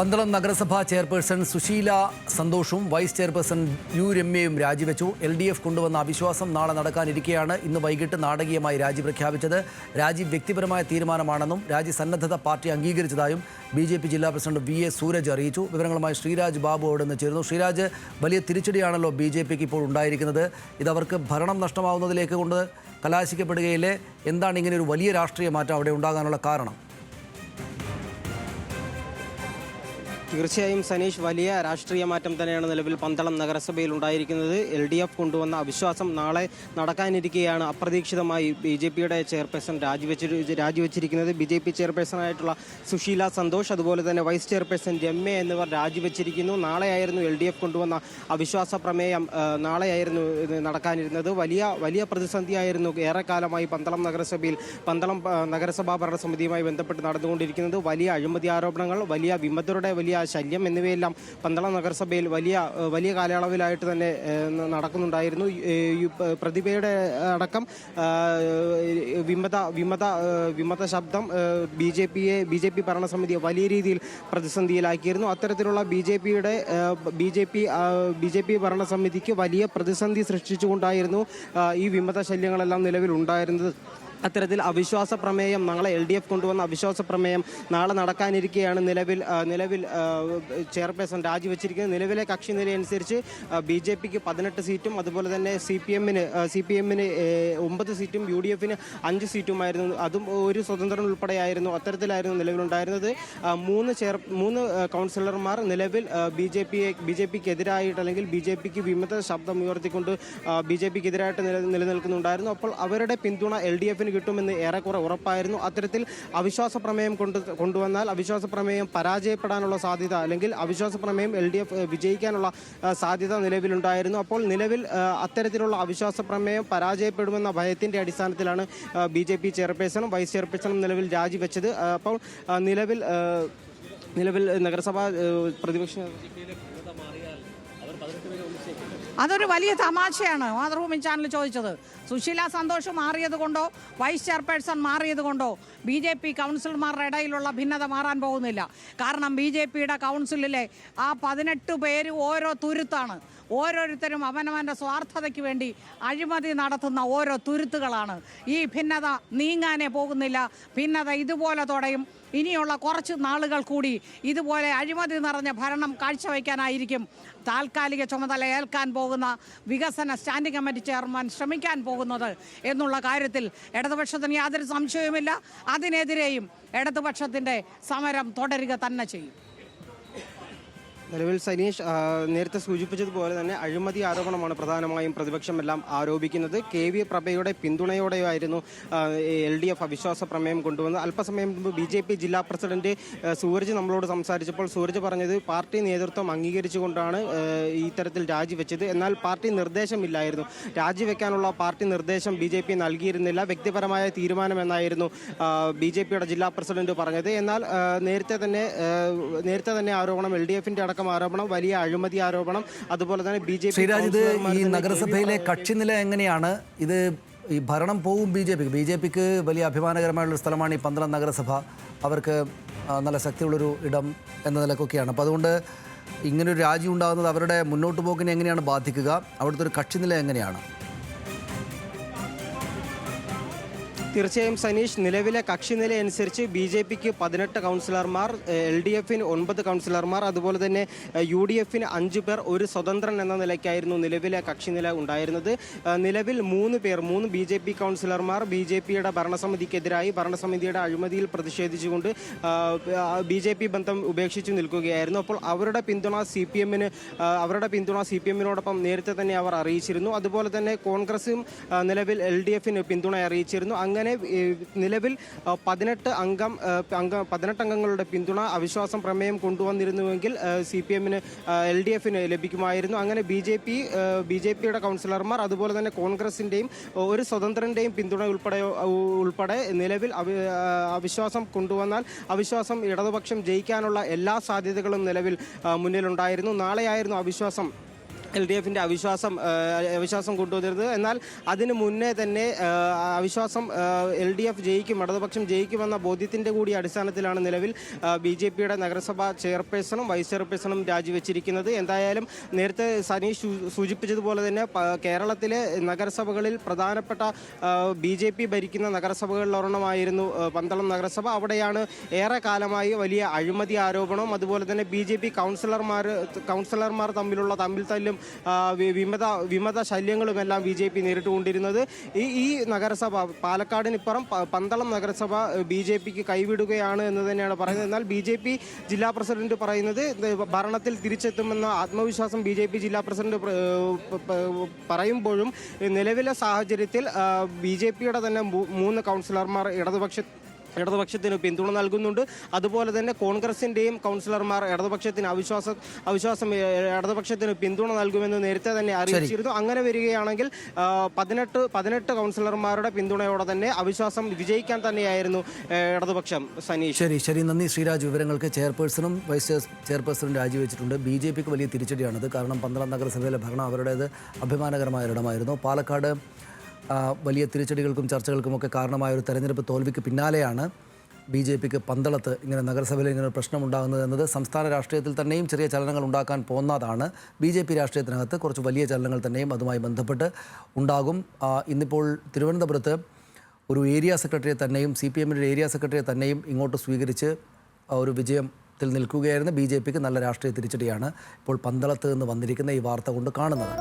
പന്തളം നഗരസഭാ ചെയർപേഴ്സൺ സുശീല സന്തോഷും vice chairperson U രമ്യയും രാജിവെച്ചു. എൽ ഡി എഫ് കൊണ്ടുവന്ന അവിശ്വാസം നാളെ നടക്കാനിരിക്കെയാണ് ഇന്ന് വൈകിട്ട് നാടകീയമായി രാജി പ്രഖ്യാപിച്ചത്. രാജി വ്യക്തിപരമായ തീരുമാനമാണെന്നും രാജി സന്നദ്ധത പാർട്ടി അംഗീകരിച്ചതായും ബി ജെ പി ജില്ലാ പ്രസിഡന്റ് വി എ സൂരജ് അറിയിച്ചു. വിവരങ്ങളുമായി ശ്രീരാജ് ബാബു അവിടെ നിന്ന് ചേരുന്നു. ശ്രീരാജ് വലിയ തിരിച്ചടിയാണല്ലോ ബി ജെ പിക്ക് ഇപ്പോൾ ഉണ്ടായിരിക്കുന്നത്. ഇതവർക്ക് ഭരണം നഷ്ടമാവുന്നതിലേക്ക് കൊണ്ട് കലാശിക്കപ്പെടുകയില്ലേ? എന്താണ് ഇങ്ങനെ ഒരു വലിയ രാഷ്ട്രീയ മാറ്റം അവിടെ ഉണ്ടാകാനുള്ള കാരണം? തീർച്ചയായും സനീഷ് വലിയ രാഷ്ട്രീയ മാറ്റം തന്നെയാണ് നിലവിൽ പന്തളം നഗരസഭയിൽ ഉണ്ടായിരിക്കുന്നത്. എൽ ഡി എഫ് കൊണ്ടുവന്ന അവിശ്വാസം നാളെ നടക്കാനിരിക്കെയാണ് അപ്രതീക്ഷിതമായി ബി ജെ പിയുടെ ചെയർപേഴ്സൺ രാജിവെച്ച് രാജിവെച്ചിരിക്കുന്നത്. ബി ജെ പി ചെയർപേഴ്സണായിട്ടുള്ള സുശീല സന്തോഷ് അതുപോലെ തന്നെ വൈസ് ചെയർപേഴ്സൺ രമ്യ എന്നിവർ രാജിവെച്ചിരിക്കുന്നു. നാളെയായിരുന്നു എൽ ഡി എഫ് കൊണ്ടുവന്ന അവിശ്വാസ പ്രമേയം നാളെയായിരുന്നു നടക്കാനിരുന്നത്. വലിയ വലിയ പ്രതിസന്ധിയായിരുന്നു ഏറെക്കാലമായി പന്തളം നഗരസഭയിൽ പന്തളം നഗരസഭാ ഭരണസമിതിയുമായി ബന്ധപ്പെട്ട് നടന്നുകൊണ്ടിരിക്കുന്നത്. വലിയ അഴിമതി ആരോപണങ്ങൾ വലിയ വിമതരുടെ വലിയ ശല്യം എന്നിവയെല്ലാം പന്തളം നഗരസഭയിൽ വലിയ വലിയ കാലയളവിലായിട്ട് തന്നെ നടക്കുന്നുണ്ടായിരുന്നു. പ്രതിഭയുടെ അടക്കം വിമത വിമത വിമത ശബ്ദം ബി ജെ പിയെ ബി ജെ പി ഭരണസമിതിയെ വലിയ രീതിയിൽ പ്രതിസന്ധിയിലാക്കിയിരുന്നു. അത്തരത്തിലുള്ള ബി ജെ പിയുടെ B J P B J P ഭരണസമിതിക്ക് വലിയ പ്രതിസന്ധി സൃഷ്ടിച്ചുകൊണ്ടായിരുന്നു ഈ വിമത ശല്യങ്ങളെല്ലാം നിലവിലുണ്ടായിരുന്നത്. അത്തരത്തിൽ അവിശ്വാസ പ്രമേയം നാളെ എൽ ഡി എഫ് കൊണ്ടുവന്ന അവിശ്വാസ പ്രമേയം നാളെ നടക്കാനിരിക്കുകയാണ് നിലവിൽ നിലവിൽ ചെയർപേഴ്സൺ രാജിവെച്ചിരിക്കുന്നത്. നിലവിലെ കക്ഷി നിലയനുസരിച്ച് ബി ജെ പിക്ക് പതിനെട്ട് സീറ്റും അതുപോലെ തന്നെ സി പി എമ്മിന് സി പി എമ്മിന് ഒമ്പത് സീറ്റും യു ഡി എഫിന് അഞ്ച് സീറ്റുമായിരുന്നു. അതും ഒരു സ്വതന്ത്രൻ ഉൾപ്പെടെയായിരുന്നു അത്തരത്തിലായിരുന്നു നിലവിലുണ്ടായിരുന്നത്. മൂന്ന് ചെയർ മൂന്ന് കൗൺസിലർമാർ നിലവിൽ ബി ജെ പിയെ ബി ജെ പിക്ക് എതിരായിട്ട് അല്ലെങ്കിൽ ബി ജെ പിക്ക് വിമത ശബ്ദം ഉയർത്തിക്കൊണ്ട് ബി ജെ പിക്ക് എതിരായിട്ട് നില നിലനിൽക്കുന്നുണ്ടായിരുന്നു. അപ്പോൾ അവരുടെ പിന്തുണ എൽ ഡി എഫിന് കിട്ടുമെന്ന് ഏറെക്കുറെ ഉറപ്പായിരുന്നു. അത്തരത്തിൽ അവിശ്വാസ പ്രമേയം കൊണ്ട് കൊണ്ടുവന്നാൽ അവിശ്വാസ പ്രമേയം പരാജയപ്പെടാനുള്ള സാധ്യത അല്ലെങ്കിൽ അവിശ്വാസ പ്രമേയം എൽ ഡി എഫ് വിജയിക്കാനുള്ള സാധ്യത നിലവിലുണ്ടായിരുന്നു. അപ്പോൾ നിലവിൽ അത്തരത്തിലുള്ള അവിശ്വാസ പ്രമേയം പരാജയപ്പെടുമെന്ന ഭയത്തിന്റെ അടിസ്ഥാനത്തിലാണ് ബി ജെ പി ചെയർപേഴ്സണും വൈസ് ചെയർപേഴ്സണും നിലവിൽ രാജിവെച്ചത്. അപ്പോൾ നിലവിൽ നിലവിൽ നഗരസഭാ പ്രതിപക്ഷ അതൊരു വലിയ തമാശയാണ്. മാതൃഭൂമി ചാനൽ ചോദിച്ചത്. സുശീല സന്തോഷ് മാറിയത് കൊണ്ടോ? വൈസ് ചെയർപേഴ്സൺ മാറിയത് കൊണ്ടോ? ബി ജെ പി കൗൺസിലർമാരുടെ ഇടയിലുള്ള ഭിന്നത മാറാൻ പോകുന്നില്ല. കാരണം ബി ജെ പിയുടെ കൗൺസിലിലെ ആ പതിനെട്ട് പേര് ഓരോ തുരുത്താണ്. ഓരോരുത്തരും അവനവന്റെ സ്വാർത്ഥതയ്ക്ക് വേണ്ടി അഴിമതി നടത്തുന്ന ഓരോ തുരുത്തുകളാണ്. ഈ ഭിന്നത നീങ്ങാനേ പോകുന്നില്ല. ഭിന്നത ഇതുപോലെ തുടയും. ഇനിയുള്ള കുറച്ച് നാളുകൾ കൂടി ഇതുപോലെ അഴിമതി നിറഞ്ഞ ഭരണം കാഴ്ചവെക്കാനായിരിക്കും. താൽക്കാലിക ചുമതല ഏൽക്കാൻ പോകുന്ന വികസന സ്റ്റാൻഡിംഗ് കമ്മിറ്റി ചെയർമാൻ ശ്രമിക്കാൻ പോകുന്നത് എന്നുള്ള കാര്യത്തിൽ ഇടതുപക്ഷത്തിന് യാതൊരു സംശയവുമില്ല. അതിനെതിരെയും ഇടതുപക്ഷത്തിന്റെ സമരം തുടരുക തന്നെ ചെയ്യും. നിലവിൽ സനീഷ് നേരത്തെ സൂചിപ്പിച്ചതുപോലെ തന്നെ അഴിമതി ആരോപണമാണ് പ്രധാനമായും പ്രതിപക്ഷം എല്ലാം ആരോപിക്കുന്നത്. കെ വി പ്രഭയുടെ പിന്തുണയോടെയായിരുന്നു എൽ ഡി എഫ് അവിശ്വാസ പ്രമേയം കൊണ്ടുവന്നത്. അല്പസമയം മുമ്പ് ബി ജെ പി ജില്ലാ പ്രസിഡന്റ് സൂരജ് നമ്മളോട് സംസാരിച്ചപ്പോൾ സൂരജ് പറഞ്ഞത് പാർട്ടി നേതൃത്വം അംഗീകരിച്ചുകൊണ്ടാണ് ഇത്തരത്തിൽ രാജിവെച്ചത്. എന്നാൽ പാർട്ടി നിർദ്ദേശമില്ലായിരുന്നു. രാജിവെക്കാനുള്ള പാർട്ടി നിർദ്ദേശം ബി ജെ പി നൽകിയിരുന്നില്ല. വ്യക്തിപരമായ തീരുമാനമെന്നായിരുന്നു ബി ജെ പിയുടെ ജില്ലാ പ്രസിഡന്റ് പറഞ്ഞത്. എന്നാൽ നേരത്തെ തന്നെ നേരത്തെ തന്നെ ആരോപണം എൽ ഡി എഫിന്റെ അടക്കം ആരോപണം വലിയ അഴിമതി ആരോപണം അതുപോലെ തന്നെ ബി ജെ പി ഇത് ഈ നഗരസഭയിലെ കക്ഷി നില എങ്ങനെയാണ്? ഇത് ഈ ഭരണം പോവും ബി ജെ പിക്ക്. ബി ജെ പിക്ക് വലിയ അഭിമാനകരമായുള്ള സ്ഥലമാണ് ഈ പന്തളം നഗരസഭ. അവർക്ക് നല്ല ശക്തിയുള്ളൊരു ഇടം എന്ന നിലക്കൊക്കെയാണ്. അപ്പോൾ അതുകൊണ്ട് ഇങ്ങനൊരു രാജ്യം ഉണ്ടാകുന്നത് അവരുടെ മുന്നോട്ട് പോക്കിനെ എങ്ങനെയാണ് ബാധിക്കുക? അവിടുത്തെ ഒരു കക്ഷിനില എങ്ങനെയാണ്? തീർച്ചയായും സനീഷ് നിലവിലെ കക്ഷി നില അനുസരിച്ച് ബി ജെ പിക്ക് പതിനെട്ട് കൗൺസിലർമാർ എൽ ഡി എഫിന് ഒൻപത് കൗൺസിലർമാർ അതുപോലെ തന്നെ യു ഡി എഫിന് അഞ്ചു പേർ ഒരു സ്വതന്ത്രൻ എന്ന നിലയ്ക്കായിരുന്നു നിലവിലെ കക്ഷി നില ഉണ്ടായിരുന്നത്. നിലവിൽ മൂന്ന് പേർ മൂന്ന് ബി ജെ പി കൗൺസിലർമാർ ബി ജെ പിയുടെ ഭരണസമിതിക്കെതിരായി ഭരണസമിതിയുടെ അഴിമതിയിൽ പ്രതിഷേധിച്ചുകൊണ്ട് ബി ജെ പി ബന്ധം ഉപേക്ഷിച്ചു നിൽക്കുകയായിരുന്നു. അപ്പോൾ അവരുടെ പിന്തുണ സി പി എമ്മിന് അവരുടെ പിന്തുണ സി പി എമ്മിനോടൊപ്പം നേരത്തെ തന്നെ അവർ അറിയിച്ചിരുന്നു. അതുപോലെ തന്നെ കോൺഗ്രസും നിലവിൽ എൽ ഡി എഫിന് പിന്തുണ അറിയിച്ചിരുന്നു. അങ്ങനെ ഏ, നിലവിൽ പതിനെട്ട് അംഗം അംഗ പതിനെട്ട് അംഗങ്ങളുടെ പിന്തുണ അവിശ്വാസം പ്രമേയം കൊണ്ടുവന്നിരുന്നുവെങ്കിൽ സി പി എമ്മിന് എൽ ഡി എഫിന് ലഭിക്കുമായിരുന്നു. അങ്ങനെ B J P B J പിയുടെ കൗൺസിലർമാർ അതുപോലെ തന്നെ കോൺഗ്രസിന്റെയും ഒരു സ്വതന്ത്രന്റെയും പിന്തുണ ഉൾപ്പെടെ ഉൾപ്പെടെ നിലവിൽ അവിശ്വാസം കൊണ്ടുവന്നാൽ അവിശ്വാസം ഇടതുപക്ഷം ജയിക്കാനുള്ള എല്ലാ സാധ്യതകളും നിലവിൽ മുന്നിലുണ്ടായിരുന്നു. നാളെയായിരുന്നു അവിശ്വാസം എൽ ഡി എഫിന്റെ അവിശ്വാസം അവിശ്വാസം കൊണ്ടുവന്നിരുന്നത്. എന്നാൽ അതിന് മുന്നേ തന്നെ അവിശ്വാസം എൽ ഡി എഫ് ജയിക്കും ഇടതുപക്ഷം ജയിക്കുമെന്ന ബോധ്യത്തിന്റെ കൂടി അടിസ്ഥാനത്തിലാണ് നിലവിൽ ബി ജെ പിയുടെ നഗരസഭാ ചെയർപേഴ്സണും വൈസ് ചെയർപേഴ്സണും രാജിവെച്ചിരിക്കുന്നത്. എന്തായാലും നേരത്തെ സനീഷ് സൂചിപ്പിച്ചതുപോലെ തന്നെ കേരളത്തിലെ നഗരസഭകളിൽ പ്രധാനപ്പെട്ട ബി ജെ പി ഭരിക്കുന്ന നഗരസഭകളിൽ ഒരെണ്ണമായിരുന്നു പന്തളം നഗരസഭ. അവിടെയാണ് ഏറെ കാലമായി വലിയ അഴിമതി ആരോപണവും അതുപോലെ തന്നെ ബി ജെ പി കൗൺസിലർമാർ കൗൺസിലർമാർ തമ്മിലുള്ള തമ്മിൽ തല്ലും വിമത വിമത ശല്യങ്ങളുമെല്ലാം ബി ജെ പി നേരിട്ടുകൊണ്ടിരുന്നത്. ഈ ഈ നഗരസഭ പാലക്കാടിനിപ്പുറം പന്തളം നഗരസഭ ബി ജെ പിക്ക് കൈവിടുകയാണ് എന്ന് തന്നെയാണ് പറയുന്നത്. എന്നാൽ ബി ജെ പി ജില്ലാ പ്രസിഡന്റ് പറയുന്നത് ഭരണത്തിൽ തിരിച്ചെത്തുമെന്ന ആത്മവിശ്വാസം ബി ജെ പി ജില്ലാ പ്രസിഡന്റ് പറയുമ്പോഴും നിലവിലെ സാഹചര്യത്തിൽ ബി ജെ പിയുടെ തന്നെ മൂന്ന് കൗൺസിലർമാർ ഇടതുപക്ഷ ഇടതുപക്ഷത്തിന് പിന്തുണ നൽകുന്നുണ്ട്. അതുപോലെ തന്നെ കോൺഗ്രസിന്റെയും കൗൺസിലർമാർ ഇടതുപക്ഷത്തിന് അവിശ്വാസം അവിശ്വാസം ഇടതുപക്ഷത്തിന് പിന്തുണ നൽകുമെന്ന് നേരത്തെ തന്നെ അറിയിച്ചിരുന്നു. അങ്ങനെ വരികയാണെങ്കിൽ പതിനെട്ട് പതിനെട്ട് കൗൺസിലർമാരുടെ പിന്തുണയോടെ തന്നെ അവിശ്വാസം വിജയിക്കാൻ തന്നെയായിരുന്നു ഇടതുപക്ഷം സനീഷ്. ശരി ശരി. നന്ദി. ശ്രീരാജ് വിവരങ്ങൾക്ക് ചെയർപേഴ്സണും വൈസ് ചെയർപേഴ്സണും രാജിവെച്ചിട്ടുണ്ട്. ബി ജെ പിക്ക് വലിയ തിരിച്ചടിയാണിത്. കാരണം പന്ത്രണ്ട് നഗരസഭയിലെ ഭരണം അവരുടേത് അഭിമാനകരമായ ഇടമായിരുന്നു പാലക്കാട് വലിയ തിരിച്ചടികൾക്കും ചർച്ചകൾക്കുമൊക്കെ കാരണമായ ഒരു തെരഞ്ഞെടുപ്പ് തോൽവിക്ക് പിന്നാലെയാണ് ബി ജെ പിക്ക് പന്തളത്ത് ഇങ്ങനെ നഗരസഭയിൽ ഇങ്ങനെ ഒരു പ്രശ്നമുണ്ടാകുന്നത് എന്നത്. സംസ്ഥാന രാഷ്ട്രീയത്തിൽ തന്നെയും ചെറിയ ചലനങ്ങൾ ഉണ്ടാക്കാൻ പോകുന്നതാണ് ബി ജെ പി രാഷ്ട്രീയത്തിനകത്ത് കുറച്ച് വലിയ ചലനങ്ങൾ തന്നെയും അതുമായി ബന്ധപ്പെട്ട് ഉണ്ടാകും. ഇന്നിപ്പോൾ തിരുവനന്തപുരത്ത് ഒരു ഏരിയ സെക്രട്ടറിയെ തന്നെയും സി പി എമ്മിന്റെ ഏരിയ സെക്രട്ടറിയെ തന്നെയും ഇങ്ങോട്ട് സ്വീകരിച്ച് ഒരു വിജയത്തിൽ നിൽക്കുകയായിരുന്നു. ബി ജെ പിക്ക് നല്ല രാഷ്ട്രീയ തിരിച്ചടിയാണ് ഇപ്പോൾ പന്തളത്ത് നിന്ന് വന്നിരിക്കുന്ന ഈ വാർത്ത കൊണ്ട് കാണുന്നത്.